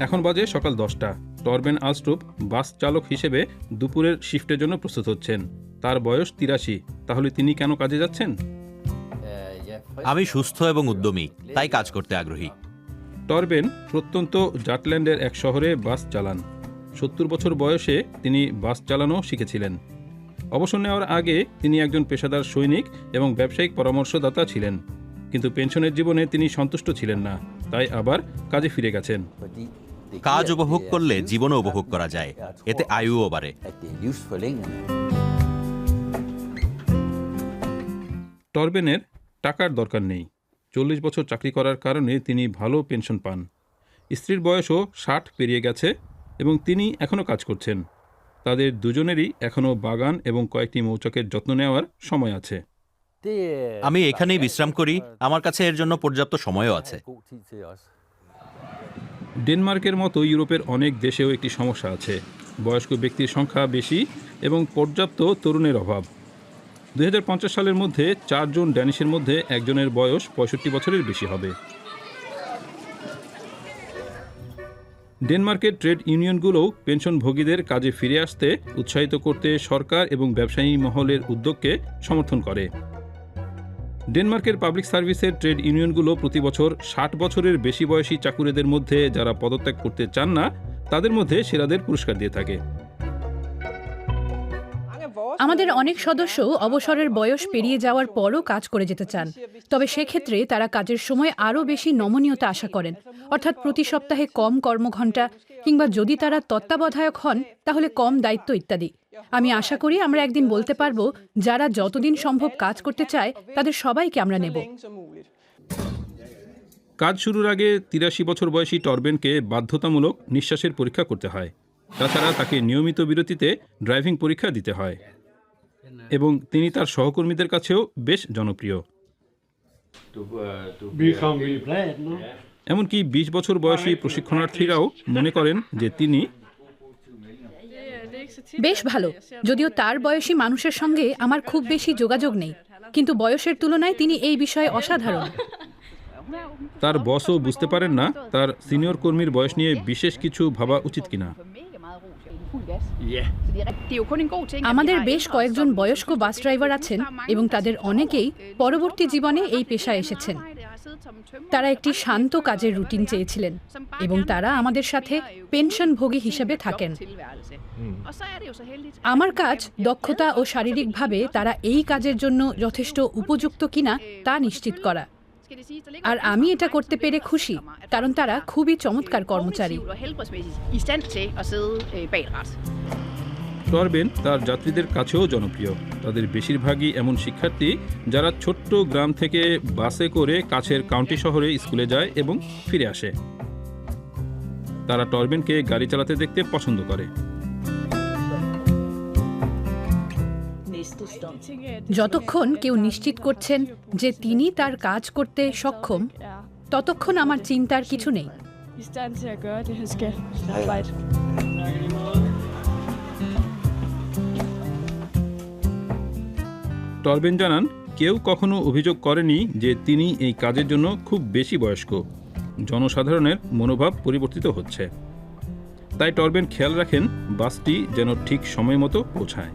এখন বাজে সকাল দশটা। টরবেন আলস্ট্রুপ বাস চালক হিসেবে দুপুরের শিফটের জন্য প্রস্তুত হচ্ছেন। তার বয়স তিরাশি। তাহলে তিনি কেন কাজে যাচ্ছেন? আমি সুস্থ এবং উদ্যমী তাই কাজ করতে আগ্রহী। টরবেন প্রত্যন্ত জাটল্যান্ডের এক শহরে বাস চালান। সত্তর বছর বয়সে তিনি বাস চালানো শিখেছিলেন। অবসর নেওয়ার আগে তিনি একজন পেশাদার সৈনিক এবং ব্যবসায়িক পরামর্শদাতা ছিলেন। কিন্তু পেনশনের জীবনে তিনি সন্তুষ্ট ছিলেন না তাই আবার কাজে ফিরে গেছেন। কাজ উপভোগ করলে জীবনও উপভোগ করা যায়। এতে আয়ুও বাড়ে। টরবেনের টাকার দরকার নেই। চল্লিশ বছর চাকরি করার কারণে তিনি ভালো পেনশন পান। স্ত্রীর বয়সও ষাট পেরিয়ে গেছে এবং তিনি এখনও কাজ করছেন। তাদের দুজনেরই এখনও বাগান এবং কয়েকটি মৌচকের যত্ন নেওয়ার সময় আছে। আমি এখানেই বিশ্রাম করি। আমার কাছে এর জন্য পর্যাপ্ত সময়ও আছে। ডেনমার্কের মতো ইউরোপের অনেক দেশেও একটি সমস্যা আছে। বয়স্ক ব্যক্তির সংখ্যা বেশি এবং পর্যাপ্ত তরুণের অভাব। দু হাজার পঞ্চাশ সালের মধ্যে চারজন ড্যানিশের মধ্যে একজনের বয়স পঁয়ষট্টি বছরের বেশি হবে। ডেনমার্কের ট্রেড ইউনিয়নগুলোও পেনশনভোগীদের কাজে ফিরে আসতে উৎসাহিত করতে সরকার এবং ব্যবসায়ী মহলের উদ্যোগকে সমর্থন করে। ডেনমার্কের পাবলিক সার্ভিসের ট্রেড ইউনিয়নগুলো প্রতি বছর ষাট বছরের বেশি বয়সী চাকুরেদের মধ্যে যারা পদত্যাগ করতে চান না, তাদের মধ্যে সেরাদের পুরস্কার দিয়ে থাকে। আমাদের অনেক সদস্য অবসরের বয়স পেরিয়ে যাওয়ার পরও কাজ করে যেতে চান। তবে সেক্ষেত্রে তারা কাজের সময় আরও বেশি নমনীয়তা আশা করেন। অর্থাৎ প্রতি সপ্তাহে কম কর্মঘণ্টা কিংবা যদি তারা তত্ত্বাবধায়ক হন, তাহলে কম দায়িত্ব ইত্যাদি। আমি আশা করি আমরা একদিন বলতে পারব, যারা যতদিন সম্ভব কাজ করতে চায়, তাদের সবাইকে আমরা নেব। কাজ শুরুর আগে তিরাশি বছর বয়সী টরবেনকে বাধ্যতামূলক নিঃশ্বাসের পরীক্ষা করতে হয়। তাছাড়া তাকে নিয়মিত বিরতিতে ড্রাইভিং পরীক্ষা দিতে হয়। এবং তিনি তার সহকর্মীদের কাছেও বেশ জনপ্রিয়। এমনকি বিশ বছর বয়সী প্রশিক্ষণার্থীরাও মনে করেন যে তিনি বেশ ভালো। যদিও তার বয়সী মানুষের সঙ্গে আমার খুব বেশি যোগাযোগ নেই। কিন্তু বয়সের তুলনায় তিনি এই বিষয়ে অসাধারণ। তার বসও বুঝতে পারেন না তার সিনিয়র কর্মীর বয়স নিয়ে বিশেষ কিছু ভাবা উচিত কিনা। আমাদের বেশ কয়েকজন বয়স্ক বাস ড্রাইভার আছেন এবং তাদের অনেকেই পরবর্তী জীবনে এই পেশায় এসেছেন। তারা একটি শান্ত কাজের রুটিন চেয়েছিলেন এবং তারা আমাদের সাথে পেনশনভোগী হিসেবে থাকেন। আমার কাজ দক্ষতা ও শারীরিকভাবে তারা এই কাজের জন্য যথেষ্ট উপযুক্ত কিনা তা নিশ্চিত করা। আর আমি এটা করতে পেরে খুশি, কারণ তারা খুবই চমৎকার কর্মচারী। টরবেন তার যাত্রীদের কাছেও জনপ্রিয়। তাদের বেশিরভাগই এমন শিক্ষার্থী যারা ছোট্ট গ্রাম থেকে বাসে করে কাছের কাউন্টি শহরে স্কুলে যায় এবং ফিরে আসে। তারা টরবেনকে গাড়ি চালাতে দেখতে পছন্দ করে। যতক্ষণ কেউ নিশ্চিত করছেন যে তিনি তার কাজ করতে সক্ষম, ততক্ষণ আমার চিন্তার কিছু নেই। টরবেন জানান, কেউ কখনো অভিযোগ করেনি যে তিনি এই কাজের জন্য খুব বেশি বয়স্ক। জনসাধারণের মনোভাব পরিবর্তিত হচ্ছে। তাই টরবেন খেয়াল রাখেন, বাসটি যেন ঠিক সময় মতো পৌঁছায়।